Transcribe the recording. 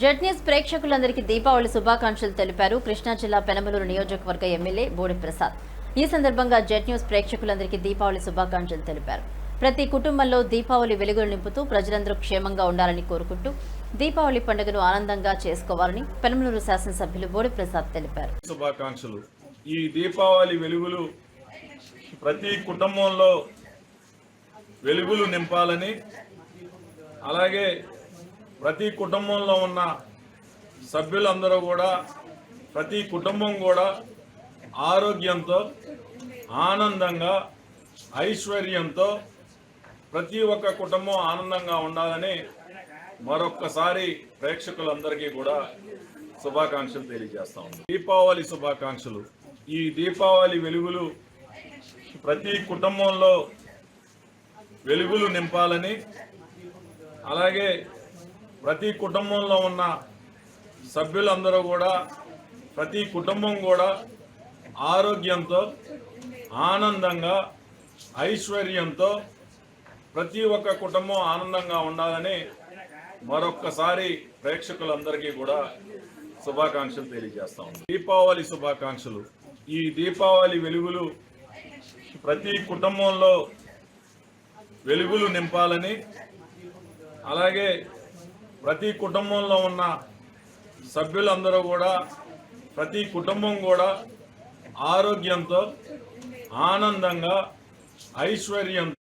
Z news ప్రేక్షకులందరికీ దీపావళి శుభాకాంక్షలు తెలిపారు. కృష్ణా జిల్లా పెనమలూరు నియోజకవర్గ ఎమ్మెల్యే బోడి ప్రసాద్ ఈ సందర్భంగా జెడ్ న్యూస్ ప్రేక్షకులందరికీ దీపావళి శుభాకాంక్షలు తెలిపారు. ప్రతి కుటుంబంలో దీపావళి వెలుగులు నింపుతూ ప్రజలందరూ క్షేమంగా ఉండాలని కోరుకుంటూ దీపావళి పండుగను ఆనందంగా చేసుకోవాలని పెనమలూరు శాసనసభ్యులు బోడి ప్రసాద్ తెలిపారు. శుభాకాంక్షలు. ఈ దీపావళి వెలుగులు ప్రతి కుటుంబంలో వెలుగులు నింపాలని అలాగే ప్రతి కుటుంబంలో ఉన్న సభ్యులందరూ కూడా ప్రతి కుటుంబం కూడా ఆరోగ్యంతో ఆనందంగా ఐశ్వర్యంతో ప్రతి ఒక్క కుటుంబం ఆనందంగా ఉండాలని మరొక్కసారి ప్రేక్షకులందరికీ కూడా శుభాకాంక్షలు తెలియజేస్తాం దీపావళి శుభాకాంక్షలు. ఈ దీపావళి వెలుగులు ప్రతి కుటుంబంలో వెలుగులు నింపాలని అలాగే ప్రతి కుటుంబంలో ఉన్న సభ్యులందరూ కూడా ప్రతి కుటుంబం కూడా ఆరోగ్యంతో ఆనందంగా ఐశ్వర్యంతో ప్రతి ఒక్క కుటుంబం ఆనందంగా ఉండాలని మరొక్కసారి ప్రేక్షకులందరికీ కూడా శుభాకాంక్షలు తెలియజేస్తాం దీపావళి శుభాకాంక్షలు. ఈ దీపావళి వెలుగులు ప్రతి కుటుంబంలో వెలుగులు నింపాలని అలాగే ప్రతి కుటుంబంలో ఉన్న సభ్యులందరూ కూడా ప్రతి కుటుంబం కూడా ఆరోగ్యంతో ఆనందంగా ఐశ్వర్యంతో